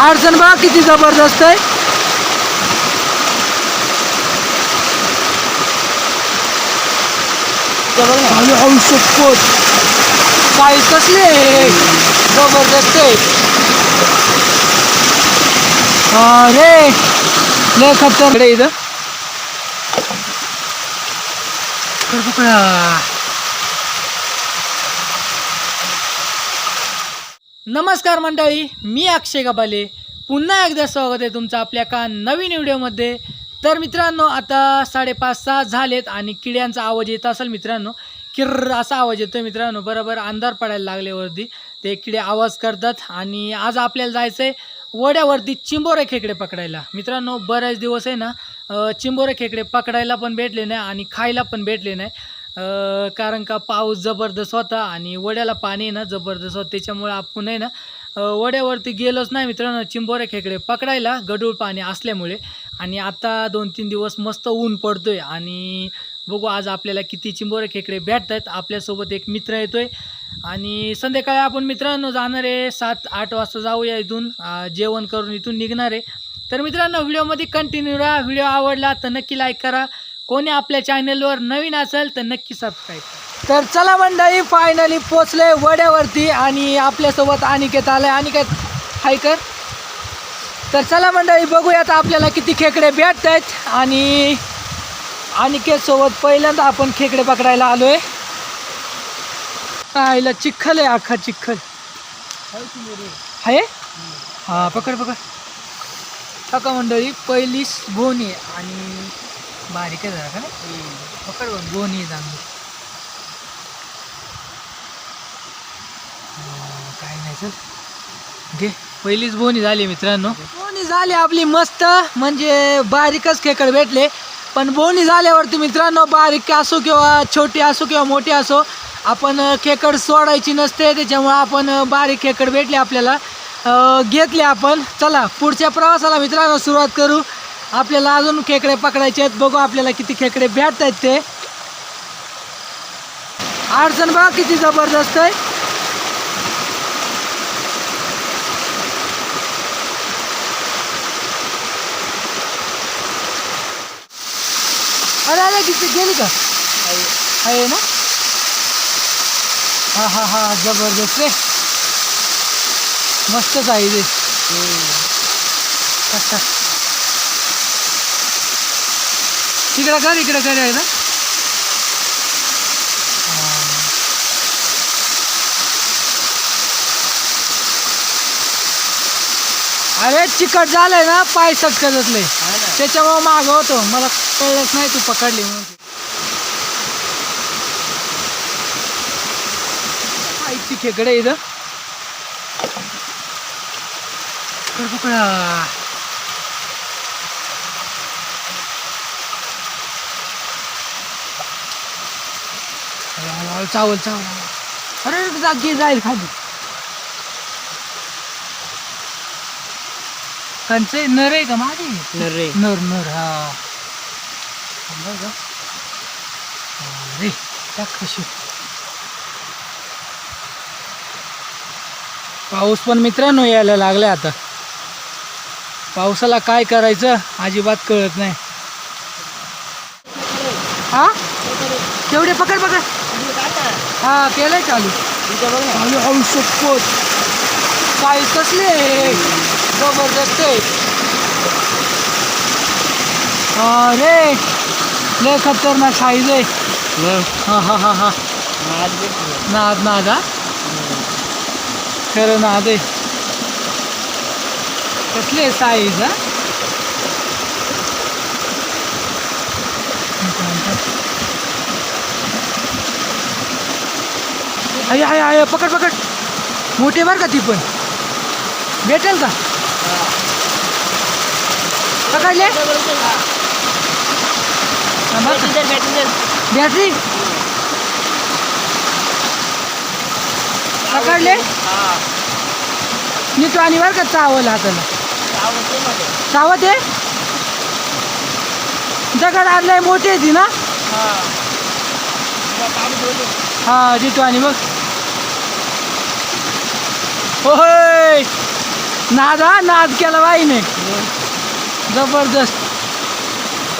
अडचण बघा किती जबरदस्त आहे. औषध साईज कसली? आहे जबरदस्त आहे. अरे लय खतर इथं. पकडा नमस्कार मंडळी मी अक्षय गबाले. पुन्हा एकदा स्वागत आहे तुमचं आपल्या का नवीन व्हिडिओमध्ये. तर मित्रांनो आता साडेपाच सहा झालेत आणि किड्यांचा आवाज येत असेल मित्रांनो किर्र असा आवाज येतो मित्रांनो. बरोबर अंधार पडायला लागल्यावरती ते किडे आवाज करतात आणि आज आपल्याला जायचं आहे वड्यावरती चिंबोरे खेकडे पकडायला. मित्रांनो बरेच दिवस आहे ना चिंबोरे खेकडे पकडायला पण भेटले नाही आणि खायला पण भेटले नाही. कारण का पाऊस जबरदस्त होता आणि वड्याला पाणी आहे ना जबरदस्त होतं. त्याच्यामुळे आपण आहे ना वड्यावरती गेलोच नाही मित्रांनो चिंबोरे खेकडे पकडायला गडूळ पाणी असल्यामुळे. आणि आता दोन तीन दिवस मस्त ऊन पडतोय आणि बघू आज आपल्याला किती चिंबोरे खेकडे भेटत आहेत आपल्यासोबत एक मित्र येतोय. आणि संध्याकाळी आपण मित्रांनो जाणार आहे सात आठ वाजता जाऊया इथून. जेवण करून इथून निघणार आहे. तर मित्रांनो व्हिडिओमध्ये कंटिन्यू राहा. व्हिडिओ आवडला तर नक्की लाईक करा. कोणी आपल्या चॅनलवर नवीन असेल तर नक्की सबस्क्राईब करा. तर चला मंडळी फायनली पोचले वड्यावरती आणि आपल्यासोबत अनिकेत आलाय. अनिकेत हाय कर. तर चला मंडळी बघूयात आपल्याला किती खेकडे भेटत आहेत आणि अनिकेतसोबत पहिल्यांदा आपण खेकडे पकडायला आलोय. आईला चिखल आहे अख्खा चिखल. आहे? हा पकड पकड. काका मंडळी पहिलीच गोणी आहे आणि बारीक आहे जरा का नाही पकड बघ गोणी आहे चांगली हा, काय नाही चल घे पहिलीच बोनी झाली मित्रांनो बोनी झाली आपली मस्त म्हणजे बारीकच खेकड भेटले पण बोनी झाल्यावरती मित्रांनो बारीक असो किंवा छोटी असो किंवा मोठी असो आपण खेकड सोडायची नसते त्याच्यामुळे आपण बारीक खेकड भेटले आपल्याला घेतले आपण चला पुढच्या प्रवासाला मित्रांनो सुरुवात करू आपल्याला अजून खेकडे पकडायचे आहेत. बघू आपल्याला किती खेकडे भेटत आहेत ते. अडचण बघा किती जबरदस्त आहे. अरे अरे किती गेली का? आहे ना? हा हा हा जबरदस्त रे. मस्तच आहे ते तिकडं कर इकडं कर आहे ना? अरे चिकट झालंय ना पाय सटकतले त्याच्यामुळे माग होतो. मला कळलंच नाही तू पकडली म्हणून. खेकडे इथं? पकड. हळू, चावल चावल. अरे जागी जाईल खाली. कंचे नर आहे का माझे नरे नर नर हा. अरे त्या कशी? पाऊस पण मित्रांनो यायला लागलाय आता. पावसाला काय करायचं अजिबात कळत नाही. हा? केवढे पकड पकड. हा केलंय चालू. चालू हळू शकत साईज कसली आहे जबरदस्त आहे. अरे लय खतरनाक साईज आहे. हा हा हा हा. नाद नाद हा? खरं नाद आहे. कसले साईज हा? आहे आहे आहे पकड पकड. मोठे बरं का ती पण? भेटेल का? पकडले? बॅटरी पकडले? नीट आणि बरं का चावल हाताला? चावत आहे? दगड आणलाय मोठी आहे ती ना? हा. जितू आणि बघ होय. नाद हा नाद केला बाईने. जबरदस्त.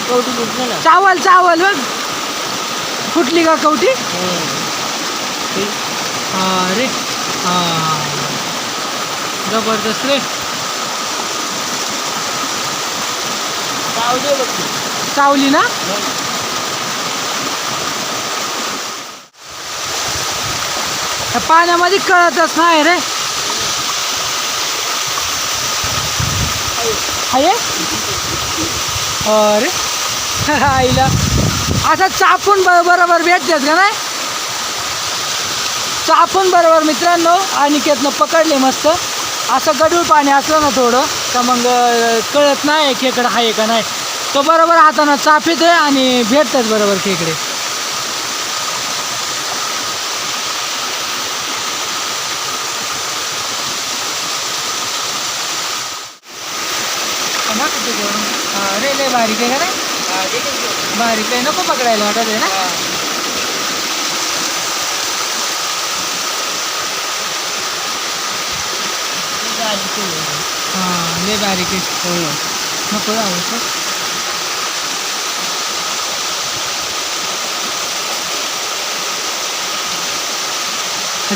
कवटी ना चावल चावल बघ. फुटली का कवटी? अरे हा. जबरदस्त रे. चावले बघ. ती. चावली ना? त्या पाण्यामध्ये कळतच नाही रे. आहे अरे आईला. असं चापून ब- बरोबर भेटतात का नाही? चापून बरोबर मित्रांनो अनिकेतनं पकडले मस्त. असं गडूळ पाणी असलं ना थोडं तर मग कळत नाही खेकडं आहे का नाही. तो बरोबर हातानं चापित आहे आणि भेटतात बरोबर खेकडे अरे लय बारीक आहे का नाही. बारीक आहे नको पकडायला वाटत आहे ना? हा. हां लय बारीक आहे. नको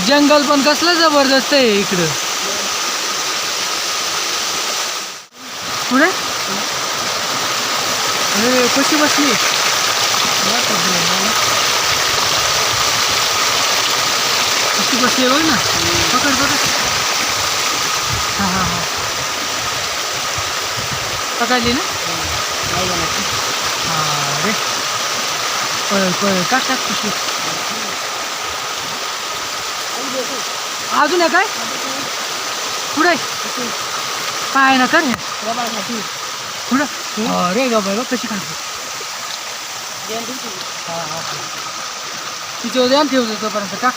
जंगल पण कसलं जबरदस्त आहे इकडं. पुढे कशी बसली कशी बसली बघ ना पकड पकड हां हां हां पकडली ना नाही जमत ती. अरे पळ पळ टाक टाक पिशवी अजून आहे काय पुढे काय ना कर हे. अरे ग बाय कशी खाते उद्या ठेवतो तोपर्यंत टाक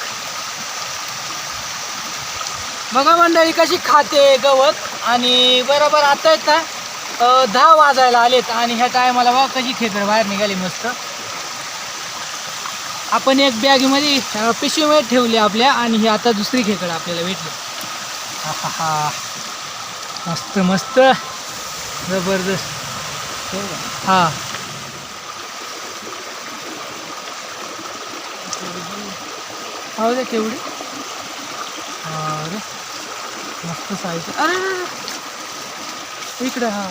बघा मंडळी कशी खाते गवत आणि बरोबर आता येत ना दहा वाजायला आलेत आणि ह्या टायमाला बघा कशी खेकडं बाहेर निघाली मस्त आपण एक बॅगमध्ये पिशवीमध्ये ठेवली आपल्या आणि ही आता दुसरी खेकडं आपल्याला भेटली आहाहा. मस्त मस्त जबरदस्त. का? हा. हो दे केवढी? अरे मस्त साईज अरे. इकडे हा.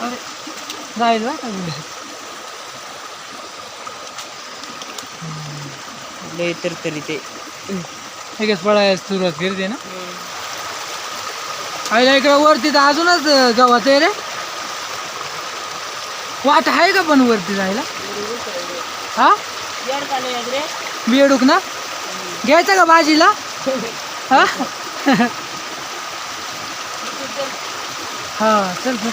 अरे जाईल पुढे. लय तर तरी ते लगेच पळायला सुरुवात करते ना. आईला इकडे वरती तर अजूनच गवत आहे रे. वाट आहे का पण वरती जायला? हा? रे बेडूक ना? घ्यायचं का भाजीला? हा? हा चल चल.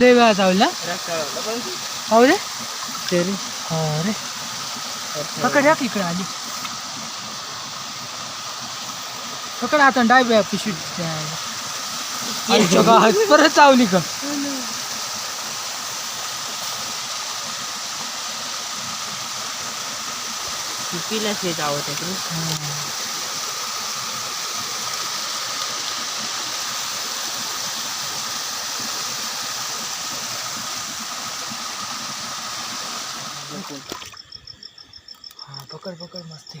लय वेळा चावल हो रे? तरी. हो रे. पकड या इकडे आली. पकड आता डाय पिशवी. परत चावली का येत आवडत पकड पकड मस्त.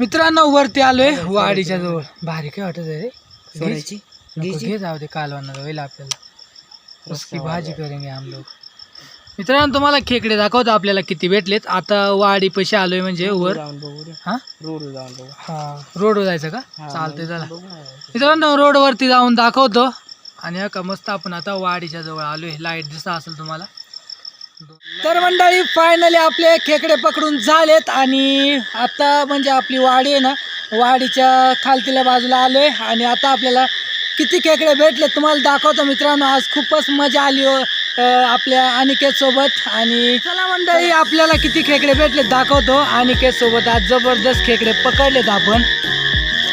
मित्रांनो वरती आलोय वाडीच्या जवळ. भारी काय वाटत आहे रे? सोन्याची नको, घे जाऊ दे कालवाना होईल आपल्याला. उसकी भाजी करेंगे हम लोग. मित्रांनो तुम्हाला खेकडे दाखवतो आपल्याला किती भेटलेत. आता वाडी पैसे आलोय म्हणजे वर. जाऊन बघू रे. हा? रोड जाऊन बघू. हा रोडवर जायचं का? हा, चालतंय चला. मित्रांनो रोडवरती जाऊन दाखवतो. आणि हा का मस्त आपण आता वाडीच्या जवळ आलो आहे लाइट दिसत असेल तुम्हाला. तर मंडळी फायनली आपले खेकडे पकडून झालेत आणि आता म्हणजे आपली वाडी आहे ना वाडीच्या खालतीला बाजूला आलो आहे आणि आता आपल्याला किती खेकडे भेटले तुम्हाला दाखवतो मित्रांनो. आज खूपच मजा आली हो आपल्या अनिकेत सोबत. आणि चला मंडळी आपल्याला किती खेकडे भेटले दाखवतो. अनिकेत सोबत आज जबरदस्त खेकडे पकडलेत आपण.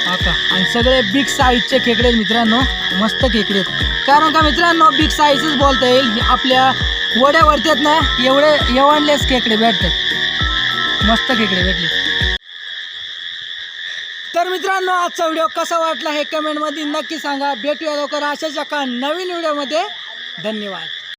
आता. आणि सगळे बिग साईजचे खेकडे आहेत मित्रांनो. मस्त खेकडे आहेत. कारण का मित्रांनो बिग साईजच बोलता येईल. आपल्या वड्यावरती आहेत ना एवढे एवढलेच खेकडे भेटतात. मस्त खेकडे भेटले. तर मित्रांनो आजचा व्हिडिओ कसा वाटला हे कमेंटमध्ये नक्की सांगा. भेटूया लवकर अशाच एका नवीन व्हिडिओमध्ये धन्यवाद.